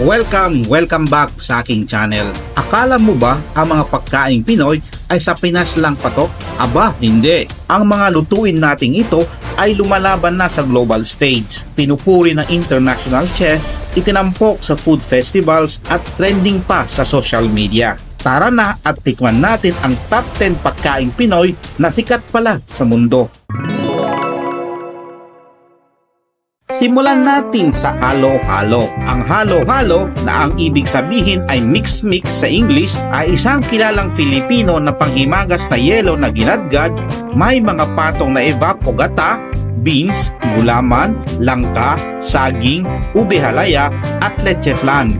Welcome, welcome back sa aking channel. Akala mo ba ang mga pagkaing Pinoy ay sa Pinas lang patok? Aba, hindi. Ang mga lutuin nating ito ay lumalaban na sa global stage. Pinupuri ng international chef, itinampok sa food festivals at trending pa sa social media. Tara na at tikman natin ang top 10 pagkaing Pinoy na sikat pala sa mundo. Simulan natin sa halo-halo. Ang halo-halo na ang ibig sabihin ay mix-mix sa English ay isang kilalang Filipino na panghimagas na yelo na ginadgad, may mga patong na evap o gata, beans, gulaman, langka, saging, ube halaya at leche flan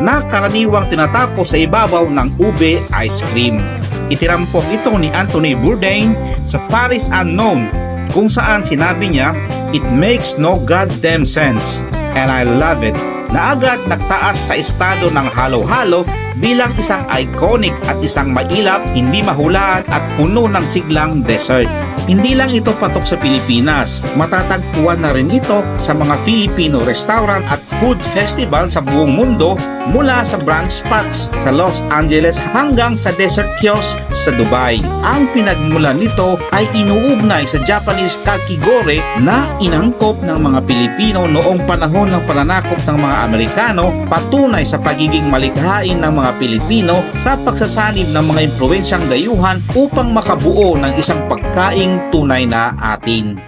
na karaniwang tinatapos sa ibabaw ng ube ice cream. Itirampok ito ni Anthony Bourdain sa Paris Unknown kung saan sinabi niya, It makes no goddamn sense and I love it na agad nagtaas sa estado ng halo-halo bilang isang iconic at isang mailap, hindi mahulaan at puno ng siglang dessert. Hindi lang ito patok sa Pilipinas, matatagpuan na rin ito sa mga Filipino restaurant at food festival sa buong mundo mula sa brunch spots sa Los Angeles hanggang sa desert kiosk sa Dubai. Ang pinagmulan nito ay inuugnay sa Japanese kakigore na inangkop ng mga Pilipino noong panahon ng pananakop ng mga Amerikano patunay sa pagiging malikhain ng mga Pilipino sa pagsasanib ng mga impluensyang dayuhan upang makabuo ng isang pagkaing tunay na atin.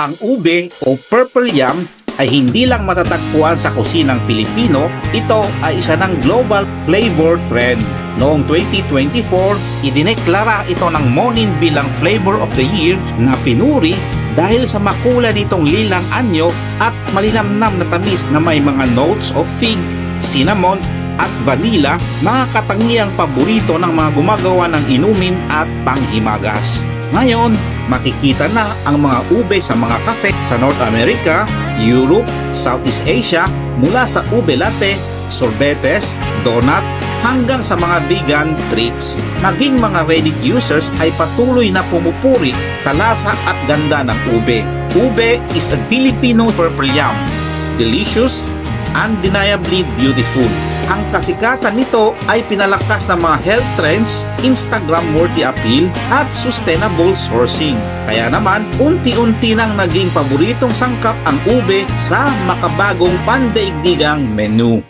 Ang ube o purple yam ay hindi lang matatagpuan sa kusinang Pilipino, ito ay isa ng global flavor trend. Noong 2024, idineklara ito ng Monin bilang Flavor of the Year na pinuri dahil sa makulay nitong lilang anyo at malinamnam na tamis na may mga notes of fig, cinnamon at vanilla, mga katangiang paborito ng mga gumagawa ng inumin at panghimagas. Ngayon, makikita na ang mga ube sa mga kafe sa North America, Europe, Southeast Asia mula sa ube latte, sorbetes, donut, hanggang sa mga vegan treats. Naging mga Reddit users ay patuloy na pumupuri sa lasa at ganda ng ube. Ube is a Filipino purple yam. Delicious, undeniably beautiful. Ang kasikatan nito ay pinalakas ng mga health trends, Instagram-worthy appeal at sustainable sourcing. Kaya naman, unti-unti nang naging paboritong sangkap ang ube sa makabagong pandaigdigang menu.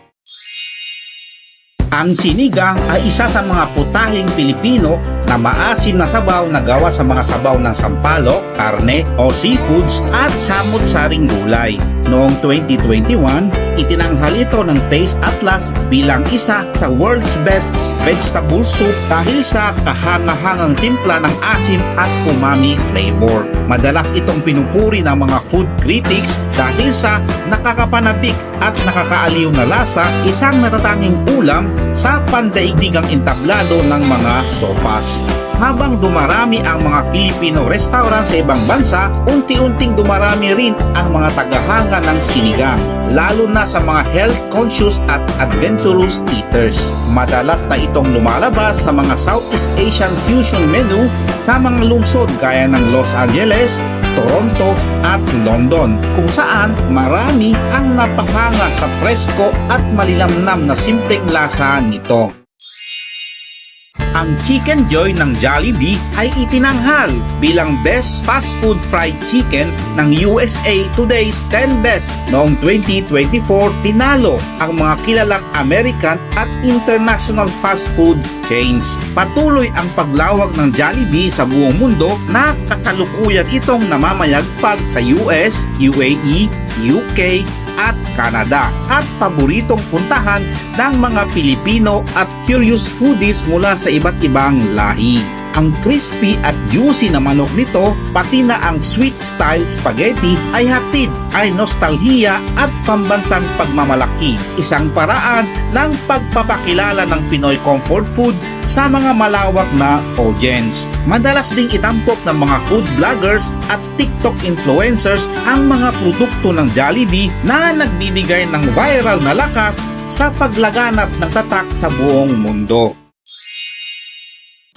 Ang sinigang ay isa sa mga putahing Pilipino na maasim na sabaw na gawa sa mga sabaw ng sampalok, karne o seafoods at samot-saring gulay. Noong 2021, itinanghal ito ng Taste Atlas bilang isa sa world's best vegetable soup dahil sa kahangahangang timpla ng asim at umami flavor. Madalas itong pinupuri ng mga food critics dahil sa nakakapanabik at nakakaaliw na lasa, isang natatanging ulam sa pandaigdigang entablado ng mga sopas. Habang dumarami ang mga Filipino restaurant sa ibang bansa, unti-unting dumarami rin ang mga tagahanga ng sinigang, lalo na sa mga health-conscious at adventurous eaters. Madalas na itong lumalabas sa mga Southeast Asian fusion menu sa mga lungsod gaya ng Los Angeles, Toronto at London kung saan marami ang napahanga sa presko at malinamnam na simpleng lasa nito. Ang Chicken Joy ng Jollibee ay itinanghal bilang Best Fast Food Fried Chicken ng USA Today's 10 Best noong 2024 tinalo ang mga kilalang American at international fast food chains. Patuloy ang paglawak ng Jollibee sa buong mundo na kasalukuyan itong namamayagpag sa US, UAE, UK, at Canada at paboritong puntahan ng mga Pilipino at curious foodies mula sa iba't ibang lahi. Ang crispy at juicy na manok nito, pati na ang sweet style spaghetti ay hatid ay nostalhiya at pambansang pagmamalaki. Isang paraan ng pagpapakilala ng Pinoy comfort food sa mga malawak na audience. Madalas ding itampok ng mga food vloggers at TikTok influencers ang mga produkto ng Jollibee na nagbibigay ng viral na lakas sa paglaganap ng tatak sa buong mundo.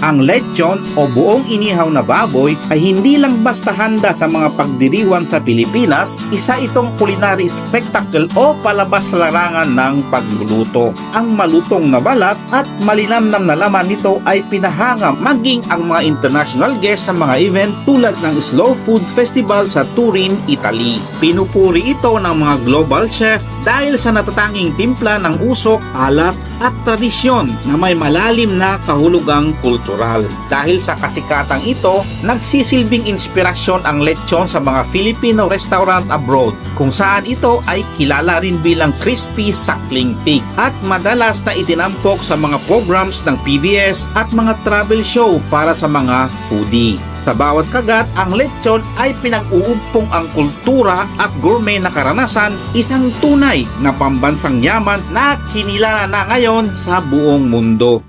Ang lechon o buong inihaw na baboy ay hindi lang basta handa sa mga pagdiriwang sa Pilipinas, isa itong culinary spectacle o palabas larangan ng pagluluto. Ang malutong na balat at malinamnam na laman nito ay pinahanga maging ang mga international guests sa mga event tulad ng Slow Food Festival sa Turin, Italy. Pinupuri ito ng mga global chef dahil sa natatanging timpla ng usok, alat at tradisyon na may malalim na kahulugang kultural. Dahil sa kasikatang ito, nagsisilbing inspirasyon ang lechon sa mga Filipino restaurant abroad kung saan ito ay kilala rin bilang crispy suckling pig at madalas na itinampok sa mga programs ng PBS at mga travel show para sa mga foodie. Sa bawat kagat, ang lechon ay pinag-uumpong ang kultura at gourmet na karanasan, isang tunay na pambansang yaman na kinilala na ngayon sa buong mundo.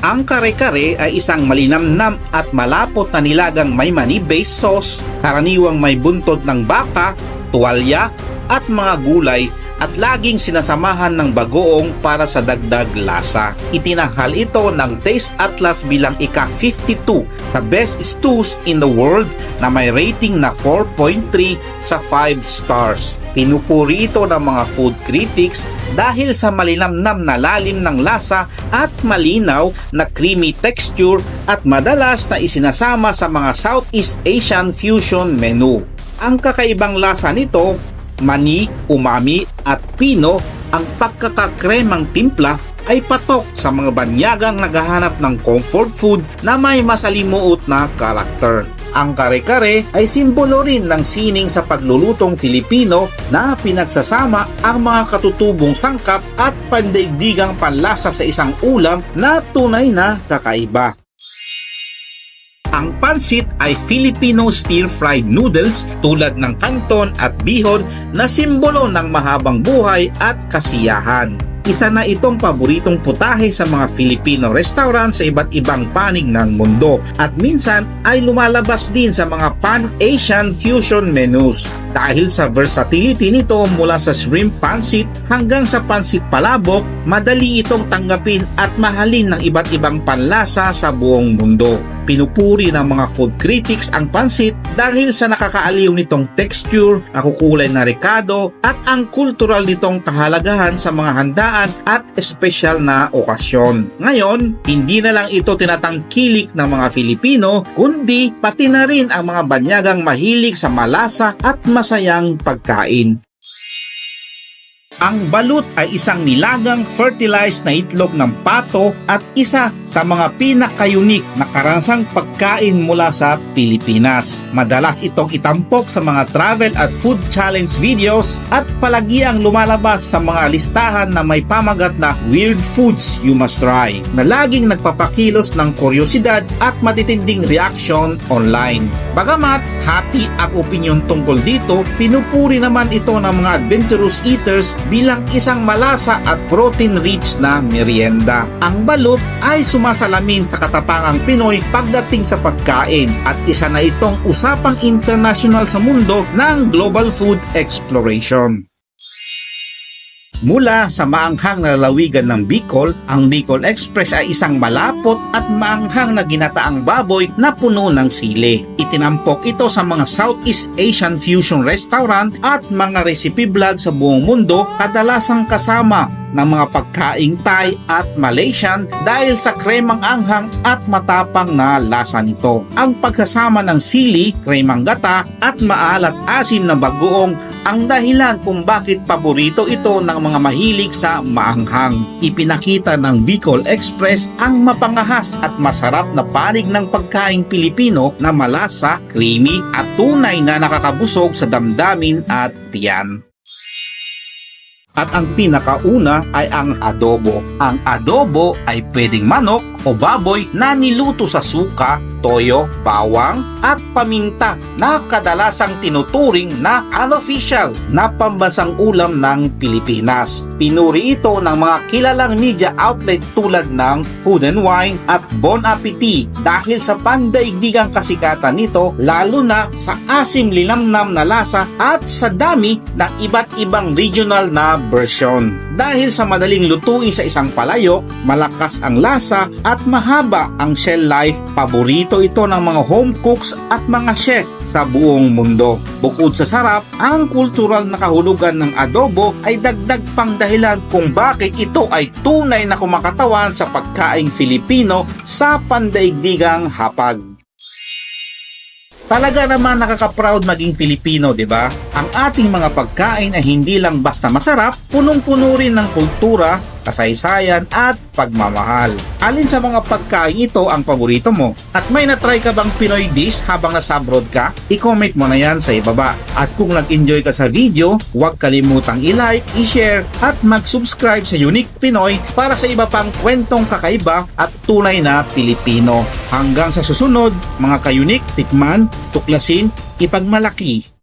Ang kare-kare ay isang malinamnam at malapot na nilagang may mani-based sauce, karaniwang may buntot ng baka, tuwalya at mga gulay at laging sinasamahan ng bagoong para sa dagdag lasa. Itinanghal ito ng Taste Atlas bilang ika-52 sa Best Stews in the World na may rating na 4.3 sa 5 stars. Pinupuri ito ng mga food critics dahil sa malinamnam na lalim ng lasa at malinaw na creamy texture at madalas na isinasama sa mga Southeast Asian fusion menu. Ang kakaibang lasa nito mani, umami at pino, ang pagkakakremang timpla ay patok sa mga banyagang naghahanap ng comfort food na may masalimuot na karakter. Ang kare-kare ay simbolo rin ng sining sa paglulutong Filipino na pinagsasama ang mga katutubong sangkap at pandaigdigang panlasa sa isang ulam na tunay na kakaiba. Ang pansit ay Filipino stir-fried noodles tulad ng kanton at bihon na simbolo ng mahabang buhay at kasiyahan. Isa na itong paboritong putahe sa mga Filipino restaurant sa iba't ibang panig ng mundo at minsan ay lumalabas din sa mga pan-Asian fusion menus. Dahil sa versatility nito mula sa shrimp pansit hanggang sa pansit palabok, madali itong tanggapin at mahalin ng iba't ibang panlasa sa buong mundo. Pinupuri ng mga food critics ang pansit dahil sa nakakaaliw nitong texture, nakukulay na rekado at ang kultural nitong kahalagahan sa mga handaan at espesyal na okasyon. Ngayon, hindi na lang ito tinatangkilik ng mga Filipino kundi pati na rin ang mga banyagang mahilig sa malasa at masayang pagkain. Ang balut ay isang nilagang fertilized na itlog ng pato at isa sa mga pinakayunik na karansang pagkain mula sa Pilipinas. Madalas itong itampok sa mga travel at food challenge videos at palagiang lumalabas sa mga listahan na may pamagat na weird foods you must try na laging nagpapakilos ng kuryosidad at matitinding reaction online. Bagamat hati ang opinion tungkol dito, pinupuri naman ito ng mga adventurous eaters bilang isang malasa at protein-rich na merienda. Ang balut ay sumasalamin sa katapangang Pinoy pagdating sa pagkain at isa na itong usapang international sa mundo ng global food exploration. Mula sa maanghang na lalawigan ng Bicol, ang Bicol Express ay isang malapot at maanghang na ginataang baboy na puno ng sili. Itinampok ito sa mga Southeast Asian fusion restaurant at mga recipe vlog sa buong mundo kadalasang kasama ng mga pagkaing Thai at Malaysian dahil sa kremang anghang at matapang na lasa nito. Ang pagsasama ng sili, kremang gata at maalat asim na bagoong ang dahilan kung bakit paborito ito ng mga mahilig sa maanghang. Ipinakita ng Bicol Express ang mapangahas at masarap na panig ng pagkaing Pilipino na malasa, creamy at tunay na nakakabusog sa damdamin at tiyan. At ang pinakauna ay ang adobo. Ang adobo ay pwedeng manok o baboy na niluto sa suka, toyo, bawang at paminta na kadalasang tinuturing na unofficial na pambansang ulam ng Pilipinas. Pinuri ito ng mga kilalang media outlet tulad ng Food and Wine at Bon Appetit dahil sa pandaigdigang kasikatan nito lalo na sa asim linamnam na lasa at sa dami ng iba't ibang regional na version. Dahil sa madaling lutuin sa isang palayok, malakas ang lasa at at mahaba ang shell life. Paborito ito ng mga home cooks at mga chef sa buong mundo. Bukod sa sarap, ang kultural na kahulugan ng adobo ay dagdag pang dahilan kung bakit ito ay tunay na kumakatawan sa pagkaing Filipino sa pandaigdigang hapag. Talaga naman nakaka-proud maging Pilipino, 'di ba? Ang ating mga pagkain ay hindi lang basta masarap, punong-puno rin ng kultura, kasaysayan at pagmamahal. Alin sa mga pagkain ito ang paborito mo? At may na-try ka bang Pinoy dish habang nasa abroad ka? I-comment mo na yan sa ibaba. At kung nag-enjoy ka sa video, huwag kalimutang i-like, i-share at mag-subscribe sa Unique Pinoy para sa iba pang kwentong kakaiba at tunay na Pilipino. Hanggang sa susunod, mga ka-unique, tikman, tuklasin, ipagmalaki